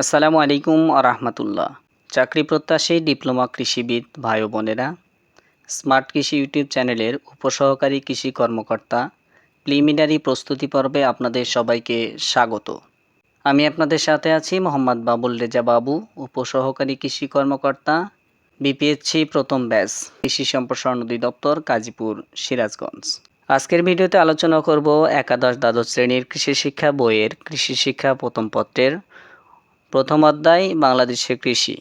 আসসালামু আলাইকুম আরহামতুল্লাহ চাকরি প্রত্যাশী ডিপ্লোমা কৃষিবিদ ভাই বোনেরা, স্মার্ট কৃষি ইউটিউব চ্যানেলের উপসহকারী কৃষি কর্মকর্তা, প্রিলিমিনারি প্রস্তুতি পর্বে আপনাদের সবাইকে স্বাগত। আমি আপনাদের সাথে আছি মোহাম্মদ বাবুল রেজা বাবু, উপসহকারী কৃষি কর্মকর্তা, বিপিএসসি প্রথম ব্যাচ, কৃষি সম্প্রসারণ অধিদপ্তর গাজীপুর সিরাজগঞ্জ। আজকের ভিডিওতে আলোচনা করব একাদশ দ্বাদশ শ্রেণির কৃষি শিক্ষা বইয়ের কৃষি শিক্ষা প্রথম পত্রের প্রথম অধ্যায়, বাংলাদেশের কৃষি।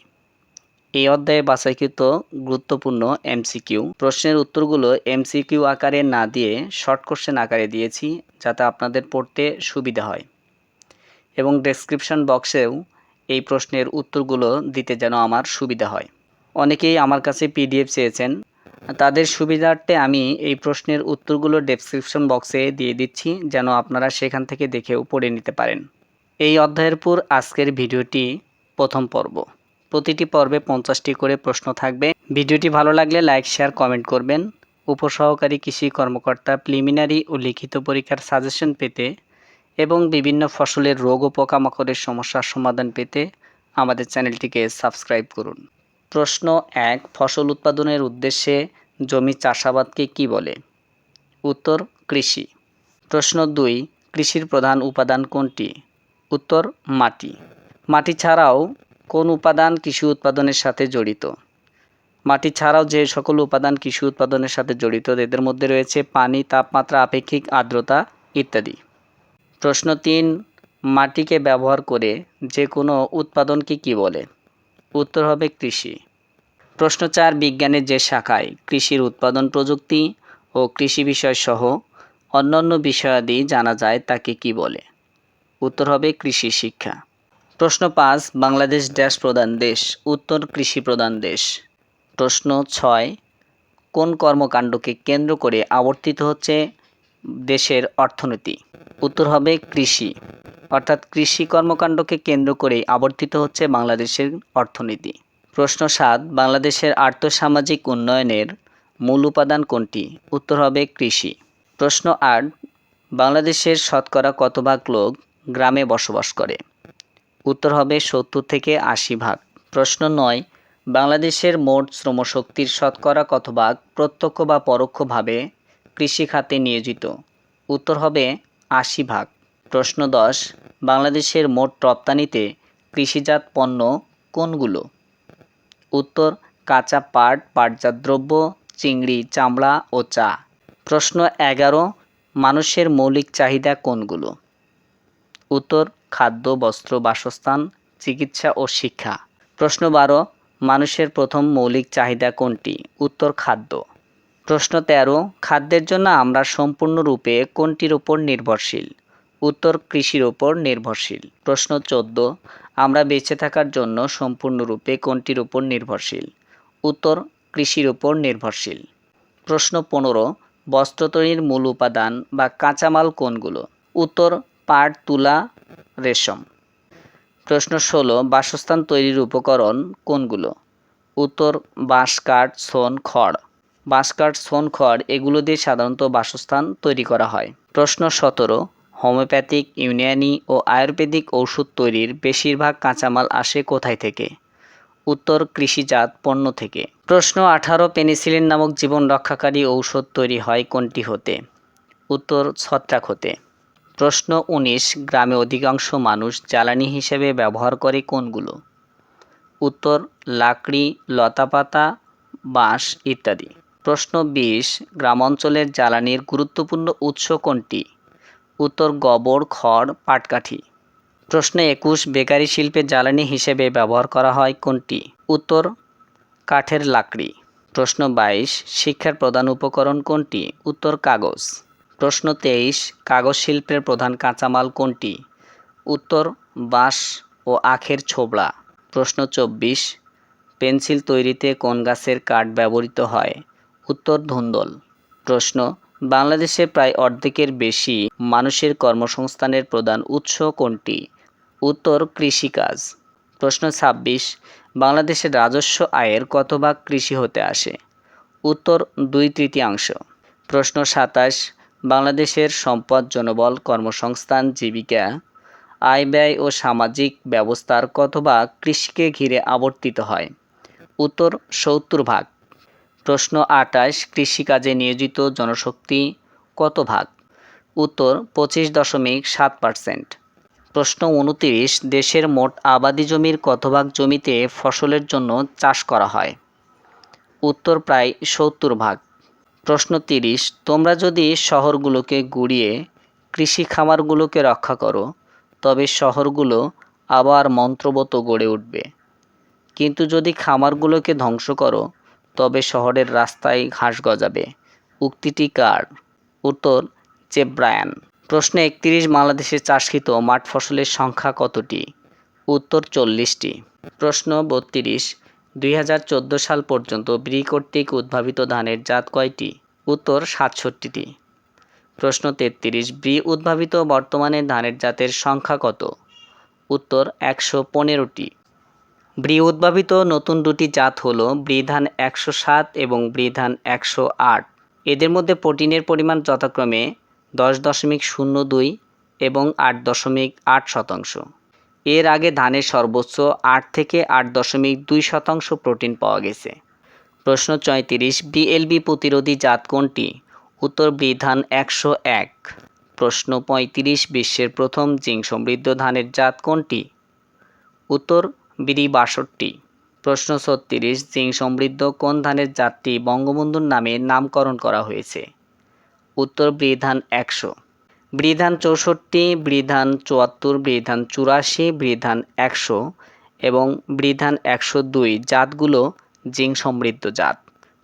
এই অধ্যায়ে বাছাইকৃত গুরুত্বপূর্ণ এমসিকিউ। প্রশ্নের উত্তরগুলো এমসিকিউ আকারে না দিয়ে শর্ট কোশ্চেন আকারে দিয়েছি, যাতে আপনাদের পড়তে সুবিধা হয়। এবং ডেসক্রিপশন বক্সেও এই প্রশ্নের উত্তরগুলো দিতে যেন আমার সুবিধা হয়। অনেকেই আমার কাছে পিডিএফ চেয়েছেন। তাদের সুবিধার্থে আমি এই প্রশ্নের উত্তরগুলো ডেসক্রিপশন বক্সে দিয়ে দিচ্ছি, যেন আপনারা সেখান থেকে দেখেও পড়ে নিতে পারেন। এই অধ্যায়ের পর আজকের ভিডিওটি প্রথম পর্ব। প্রতিটি পর্বে পঞ্চাশটি করে প্রশ্ন থাকবে। ভিডিওটি ভালো লাগলে লাইক, শেয়ার, কমেন্ট করবেন। উপসহকারী কৃষি কর্মকর্তা প্রিলিমিনারি ও লিখিত পরীক্ষার সাজেশন পেতে এবং বিভিন্ন ফসলের রোগ ও পোকামাকড়ের সমস্যার সমাধান পেতে আমাদের চ্যানেলটিকে সাবস্ক্রাইব করুন। প্রশ্ন এক, ফসল উৎপাদনের উদ্দেশ্যে জমি চাষাবাদকে কি বলে? উত্তর, কৃষি। প্রশ্ন দুই, কৃষির প্রধান উপাদান কোনটি? উত্তর, মাটি। মাটি ছাড়াও কোন উপাদান কৃষি উৎপাদনের সাথে জড়িত? মাটি ছাড়াও যে সকল উপাদান কৃষি উৎপাদনের সাথে জড়িত, এদের মধ্যে রয়েছে পানি, তাপমাত্রা, আপেক্ষিক আর্দ্রতা ইত্যাদি। প্রশ্ন তিন, মাটিকে ব্যবহার করে যে কোনো উৎপাদনকে কি বলে? উত্তর হবে কৃষি। প্রশ্ন চার, বিজ্ঞানের যে শাখায় কৃষির উৎপাদন প্রযুক্তি ও কৃষি বিষয় সহ অন্যান্য বিষয়াদি জানা যায়, তাকে কি বলে? উত্তর হবে কৃষি শিক্ষা। প্রশ্ন পাঁচ, বাংলাদেশ ড্যাশ প্রধান দেশ, উত্তর কৃষি প্রধান দেশ। প্রশ্ন ছয়, কোন কর্মকাণ্ডকে কেন্দ্র করে আবর্তিত হচ্ছে দেশের অর্থনীতি? উত্তর হবে কৃষি। অর্থাৎ কৃষি কর্মকাণ্ডকে কেন্দ্র করে আবর্তিত হচ্ছে বাংলাদেশের অর্থনীতি। প্রশ্ন সাত, বাংলাদেশের আর্থসামাজিক উন্নয়নের মূল উপাদান কোনটি? উত্তর হবে কৃষি। প্রশ্ন আট, বাংলাদেশের শতকরা কত ভাগ লোক গ্রামে বসবাস করে। উত্তর হবে সত্তর থেকে আশি ভাগ। প্রশ্ন নয়, বাংলাদেশের মোট শ্রমশক্তির শতকরা কত ভাগ প্রত্যক্ষ বা পরোক্ষভাবে কৃষি খাতে নিয়োজিত? উত্তর হবে আশি ভাগ। প্রশ্ন দশ, বাংলাদেশের মোট রপ্তানিতে কৃষিজাত পণ্য কোনগুলো? উত্তর, কাঁচা পাট, পাটজাত দ্রব্য, চিংড়ি, চামড়া ও চা। প্রশ্ন এগারো, মানুষের মৌলিক চাহিদা কোনগুলো? উত্তর, খাদ্য, বস্ত্র, বাসস্থান, চিকিৎসা ও শিক্ষা। প্রশ্ন বারো, মানুষের প্রথম মৌলিক চাহিদা কোনটি? উত্তর, খাদ্য। প্রশ্ন তেরো, খাদ্যের জন্য আমরা সম্পূর্ণরূপে কোনটির উপর নির্ভরশীল? উত্তর, কৃষির ওপর নির্ভরশীল। প্রশ্ন চোদ্দ, আমরা বেঁচে থাকার জন্য সম্পূর্ণরূপে কোনটির উপর নির্ভরশীল? উত্তর, কৃষির উপর নির্ভরশীল। প্রশ্ন পনেরো, বস্ত্র তৈরির মূল উপাদান বা কাঁচামাল কোনগুলো? উত্তর পাট, তুলা, রেশম। প্রশ্ন ষোলো, বাসস্থান তৈরির উপকরণ কোনগুলো? উত্তর, বাঁশ, কাঠ, সোন, খড়। বাঁশ, কাঠ, সোন, খড়, এগুলো দিয়ে সাধারণত বাসস্থান তৈরি করা হয়। প্রশ্ন সতেরো, হোমিওপ্যাথিক, ইউনিয়ানি ও আয়ুর্বেদিক ঔষধ তৈরির বেশিরভাগ কাঁচামাল আসে কোথায় থেকে? উত্তর, কৃষিজাত পণ্য থেকে। প্রশ্ন আঠারো, পেনিসিলিন নামক জীবন রক্ষাকারী ঔষধ তৈরি হয় কোনটি হতে? উত্তর, ছত্রাক হতে। প্রশ্ন উনিশ, গ্রামে অধিকাংশ মানুষ জ্বালানি হিসেবে ব্যবহার করে কোনগুলো? উত্তর, লাকড়ি, লতাপাতা, বাঁশ ইত্যাদি। প্রশ্ন বিশ গ্রাম অঞ্চলের জ্বালানির গুরুত্বপূর্ণ উৎস কোনটি? উত্তর, গোবর, খড়, পাটকাঠি। প্রশ্ন একুশ, বেকারি শিল্পে জ্বালানি হিসেবে ব্যবহার করা হয় কোনটি? উত্তর, কাঠের লাকড়ি। প্রশ্ন বাইশ, শিক্ষার প্রধান উপকরণ কোনটি? উত্তর, কাগজ। প্রশ্ন তেইশ কাগজ শিল্পের প্রধান কাঁচামাল কোনটি? উত্তর, বাঁশ ও আখের ছোবড়া। প্রশ্ন চব্বিশ, পেন্সিল তৈরিতে কোন গাছের কাঠ ব্যবহৃত হয়? উত্তর, ধুন্দল। প্রশ্ন, বাংলাদেশে প্রায় অর্ধেকের বেশি মানুষের কর্মসংস্থানের প্রধান উৎস কোনটি? উত্তর, কৃষিকাজ। প্রশ্ন ছাব্বিশ বাংলাদেশের রাজস্ব আয়ের কত ভাগ কৃষি হতে আসে? উত্তর, দুই তৃতীয়াংশ। প্রশ্ন সাতাশ বাংলাদেশের সম্পদ জনবল কর্মসংস্থান জীবিকা, আয় ব্যয় ও সামাজিক ব্যবস্থার কত ভাগ কৃষিকে ঘিরে আবর্তিত হয়? উত্তর সত্তর ভাগ। প্রশ্ন আটাশ কৃষিকাজে নিয়োজিত জনশক্তি কত ভাগ? উত্তর পঁচিশ দশমিক সাত পার্সেন্ট। প্রশ্ন উনতিরিশ, দেশের মোট আবাদি জমির কত ভাগ জমিতে ফসলের জন্য চাষ করা হয়? উত্তর প্রায় সত্তর ভাগ। প্রশ্ন তিরিশ, তোমরা যদি শহরগুলোকে গুড়িয়ে কৃষি খামারগুলোকে রক্ষা করো, তবে শহরগুলো আবার মন্ত্রবত গড়ে উঠবে। কিন্তু যদি খামারগুলোকে ধ্বংস করো, তবে শহরের রাস্তায় ঘাস গজাবে। উক্তিটি কার? উত্তর চেব্রায়ান প্রশ্ন একত্রিশ, বাংলাদেশে চাষকৃত মাঠ ফসলের সংখ্যা কতটি? উত্তর চল্লিশটি। প্রশ্ন বত্রিশ দুই হাজার চোদ্দ সাল পর্যন্ত ব্রি কর্তৃক উদ্ভাবিত ধানের জাত কয়টি? উত্তর সাতষট্টিটি। প্রশ্ন তেত্রিশ, ব্রি উদ্ভাবিত বর্তমানে ধানের জাতের সংখ্যা কত? উত্তর একশো পনেরোটি। ব্রি উদ্ভাবিত নতুন দুটি জাত হল ব্রিধান একশো সাত এবং ব্রিধান একশো আট। এদের মধ্যে প্রোটিনের পরিমাণ যথাক্রমে দশ দশমিক শূন্য দুই এবং আট দশমিক আট শতাংশ। এর আগে ধানের সর্বোচ্চ আট থেকে আট দশমিক দুই শতাংশ প্রোটিন পাওয়া গেছে। প্রশ্ন চৈত্রিশ বিএলবি প্রতিরোধী জাত কোনটি? উত্তর, বিধান একশো এক। প্রশ্ন পঁয়ত্রিশ, বিশ্বের প্রথম জিঙ্ক সমৃদ্ধ ধানের জাত কোনটি? উত্তর, বিডি বাষট্টি। প্রশ্ন ছত্রিশ, জিঙ্ক সমৃদ্ধ কোন ধানের জাতটি বঙ্গবন্ধুর নামে নামকরণ করা হয়েছে? উত্তর, বৃধান একশো। বৃধান চৌষট্টি, বৃধান চুয়াত্তর, বৃধান চুরাশি, বৃধান একশো এবং বৃধান একশো দুই জাতগুলো জিঙ্ক সমৃদ্ধ জাত।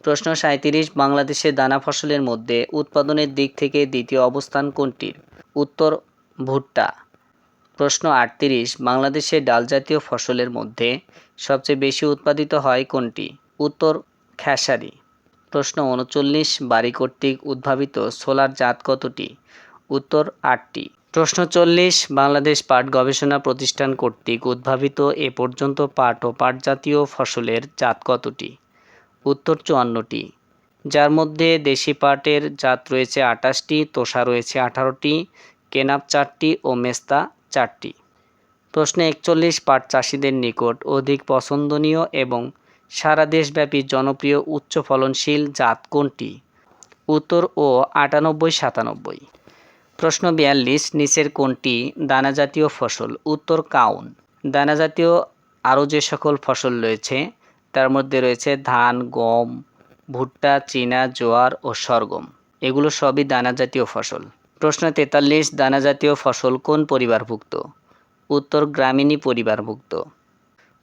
প্রশ্ন সাঁত্রিশ বাংলাদেশের দানা ফসলের মধ্যে উৎপাদনের দিক থেকে দ্বিতীয় অবস্থান কোনটির উত্তর, ভুট্টা। প্রশ্ন আটত্রিশ বাংলাদেশের ডাল জাতীয় ফসলের মধ্যে সবচেয়ে বেশি উৎপাদিত হয় কোনটি? উত্তর, খেসারি। প্রশ্ন উনচল্লিশ, বাড়ি কর্তৃক উদ্ভাবিত সোলার জাত কতটি? উত্তর আটটি। প্রশ্ন চল্লিশ, বাংলাদেশ পাট গবেষণা প্রতিষ্ঠান কর্তৃক উদ্ভাবিত এ পর্যন্ত পাট ও পাট জাতীয় ফসলের জাত কতটি? উত্তর চুয়ান্নটি। যার মধ্যে দেশি পাটের জাত রয়েছে আটাশটি, তোষা রয়েছে আঠারোটি কেনাপ চারটি ও মেস্তা চারটি। প্রশ্নে একচল্লিশ, পাট চাষিদের নিকট অধিক পছন্দনীয় এবং সারা দেশব্যাপী জনপ্রিয় উচ্চ ফলনশীল জাত কোনটি? উত্তর ও আটানব্বই, সাতানব্বই। প্রশ্ন বিয়াল্লিশ, নিচের কোনটি দানাজাতীয় ফসল? উত্তর কাউন। দানাজাতীয় আরও যে সকল ফসল রয়েছে, তার মধ্যে রয়েছে ধান, গম, ভুট্টা, চীনা, জোয়ার ও সরগম। এগুলো সবই দানাজাতীয় ফসল। প্রশ্ন তেতাল্লিশ দানাজাতীয় ফসল কোন পরিবারভুক্ত? উত্তর গ্রামীণী পরিবারভুক্ত।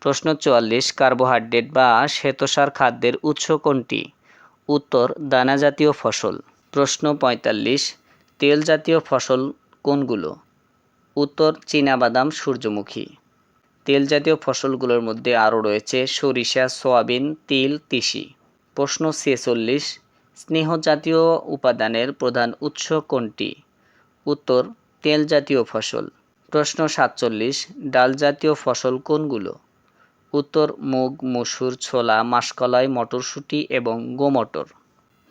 প্রশ্ন চুয়াল্লিশ, কার্বোহাইড্রেট বা শ্বেতসার খাদ্যের উৎস কোনটি? উত্তর দানাজাতীয় ফসল। প্রশ্ন পঁয়তাল্লিশ তেল জাতীয় ফসল কোনগুলো? উত্তর চীনাবাদাম সূর্যমুখী। তেল জাতীয় ফসলগুলোর মধ্যে আরও রয়েছে সরিষা, সয়াবিন, তিল, তিসি। প্রশ্ন ছেচল্লিশ স্নেহ জাতীয় উপাদানের প্রধান উৎস কোনটি? উত্তর তেল জাতীয় ফসল। প্রশ্ন সাতচল্লিশ ডাল জাতীয় ফসল কোনগুলো? উত্তর, মুগ, মসুর, ছোলা, মাসকলাই, মটরশুঁটি এবং গোমটর।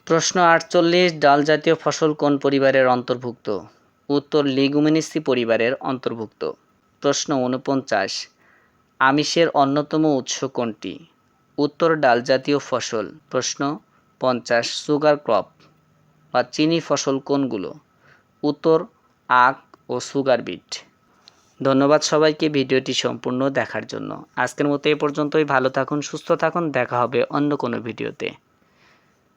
প্রশ্ন আটচল্লিশ, ডাল জাতীয় ফসল কোন পরিবারের অন্তর্ভুক্ত? উত্তর, লিগুমিনিসি পরিবারের অন্তর্ভুক্ত। প্রশ্ন উনপঞ্চাশ আমিষের অন্যতম উৎস কোনটি? উত্তর, ডাল জাতীয় ফসল। প্রশ্ন পঞ্চাশ, সুগার ক্রপ বা চিনি ফসল কোনগুলো? উত্তর, আখ ও সুগার বিট। ধন্যবাদ সবাইকে ভিডিওটি সম্পূর্ণ দেখার জন্য। আজকের মতো এ পর্যন্তই। ভালো থাকুন, সুস্থ থাকুন। দেখা হবে অন্য কোনো ভিডিওতে।